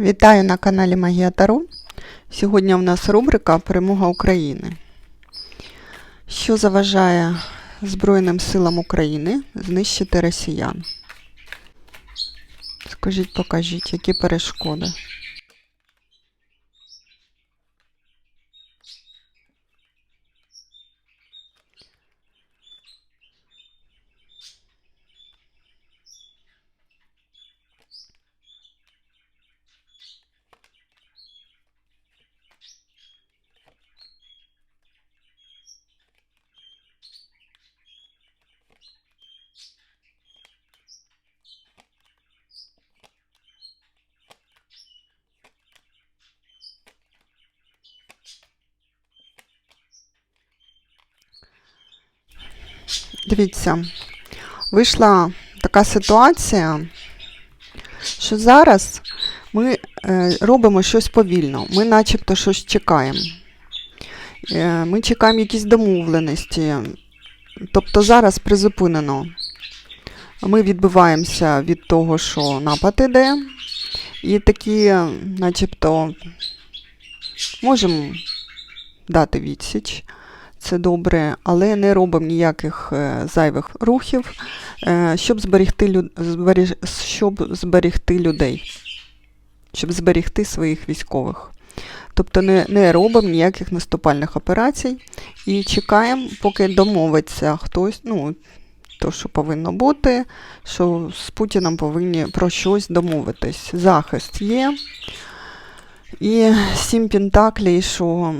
Вітаю на каналі Магія Таро. Сьогодні у нас рубрика Перемога України. Що заважає Збройним силам України знищити росіян? Скажіть, покажіть, які перешкоди? Дивіться, вийшла така ситуація, що зараз ми е, робимо щось повільно, ми начебто щось чекаємо. Е, ми чекаємо якісь домовленості. Тобто зараз призупинено. Ми відбиваємося від того, що напад іде, і такі, начебто, можемо дати відсіч це добре, але не робимо ніяких е, зайвих рухів, е, щоб зберегти, щоб зберегти людей, щоб зберегти своїх військових. Тобто не, не робимо ніяких наступальних операцій і чекаємо, поки домовиться хтось, ну, то, що повинно бути, що з Путіном повинні про щось домовитись. Захист є. І сім пентаклей, що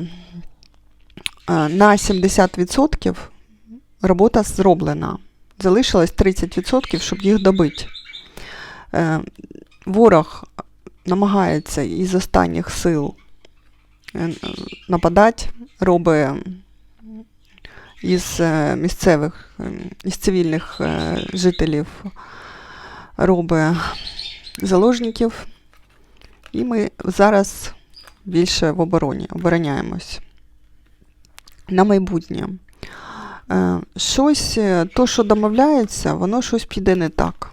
на 70% робота зроблена. Залишилось 30%, щоб їх добити. Е, Ворог намагається із останніх сил е, нападати, робить із е, місцевих, е, із цивільних е, жителів робить заложників. І ми зараз більше в обороні, обороняємось на майбутнє. Е, Щось, е, то, що домовляється, воно щось піде не так.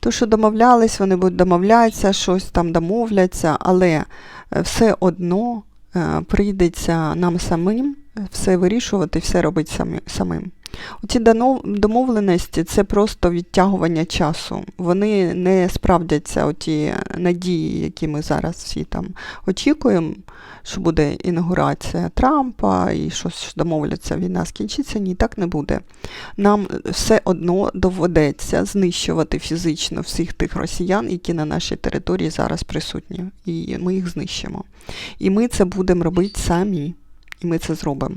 То, що домовлялись, вони будуть домовлятися, щось там домовляться, але е, все одно прийдеться нам самим все вирішувати, все робити самим. Оці домовленості це просто відтягування часу. Вони не справдяться, оті надії, які ми зараз всі там очікуємо, що буде інаугурація Трампа і щось домовляться, війна скінчиться. Ні, так не буде. Нам все одно доведеться знищувати фізично всіх тих росіян, які на нашій території зараз присутні. І ми їх знищимо. І ми це будемо робити самі. І ми це зробимо.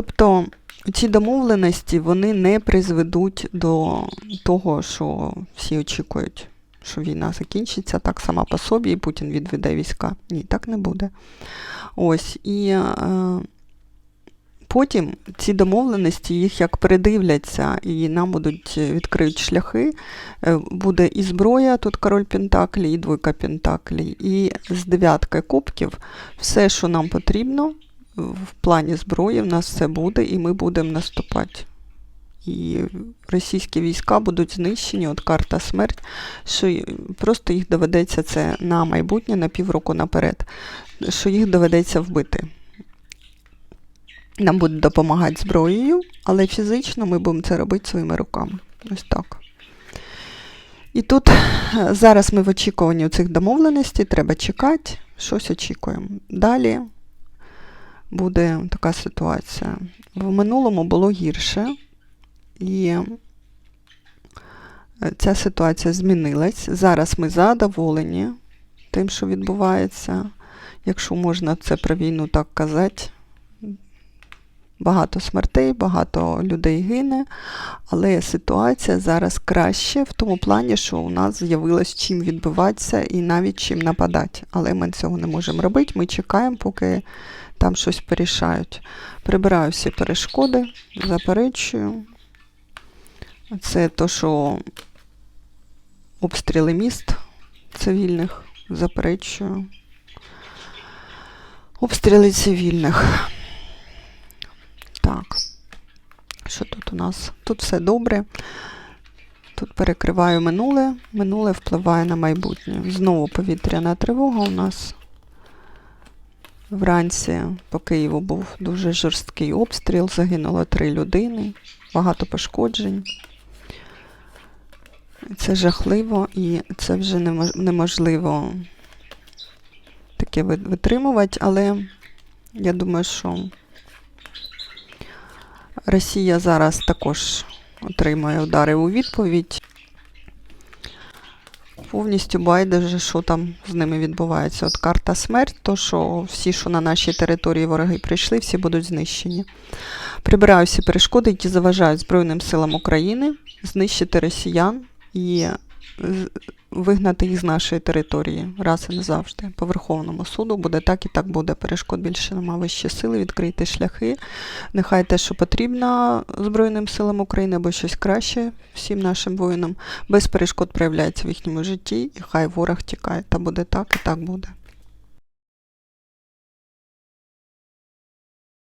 Тобто ці домовленості вони не призведуть до того, що всі очікують, що війна закінчиться так сама по собі, і Путін відведе війська. Ні, так не буде. Ось і е, потім ці домовленості їх як передивляться, і нам будуть відкриють шляхи. Е, буде і зброя, тут король Пентаклі, і двойка Пентаклі, і з дев'яткою кубків все, що нам потрібно в плані зброї, в нас все буде, і ми будемо наступати. І російські війська будуть знищені, от карта смерть, що просто їх доведеться це на майбутнє, на півроку наперед, що їх доведеться вбити. Нам будуть допомагати зброєю, але фізично ми будемо це робити своїми руками. Ось так. І тут е, зараз ми в очікуванні цих домовленостей, треба чекати, щось очікуємо. Далі буде така ситуація. В минулому було гірше, і е, ця ситуація змінилась. Зараз ми задоволені тим, що відбувається, якщо можна це про війну так казати. Багато смертей, багато людей гине, але ситуація зараз краще в тому плані, що у нас з'явилось чим відбиватися і навіть чим нападати. Але ми цього не можемо робити. Ми чекаємо, поки там щось порішають. Прибираю всі перешкоди, заперечую. Це то, що обстріли міст цивільних, заперечую. Обстріли цивільних. Так. Що тут у нас? Тут все добре. Тут перекриваю минуле, минуле впливає на майбутнє. Знову повітряна тривога у нас. Вранці по Києву був дуже жорсткий обстріл, загинуло три людини, багато пошкоджень. Це жахливо і це вже неможливо таке витримувати, але я думаю, що Росія зараз також отримує удари у відповідь. Повністю байдуже, що там з ними відбувається. От карта смерть, то що всі, що на нашій території вороги прийшли, всі будуть знищені. Прибираю всі перешкоди, які заважають Збройним силам України знищити росіян і вигнати їх з нашої території раз і назавжди. По Верховному суду буде так і так буде. Перешкод більше нема вищі сили, відкрити шляхи. Нехай те, що потрібно Збройним силам України, або щось краще всім нашим воїнам, без перешкод проявляється в їхньому житті, і хай ворог тікає. Та буде так і так буде.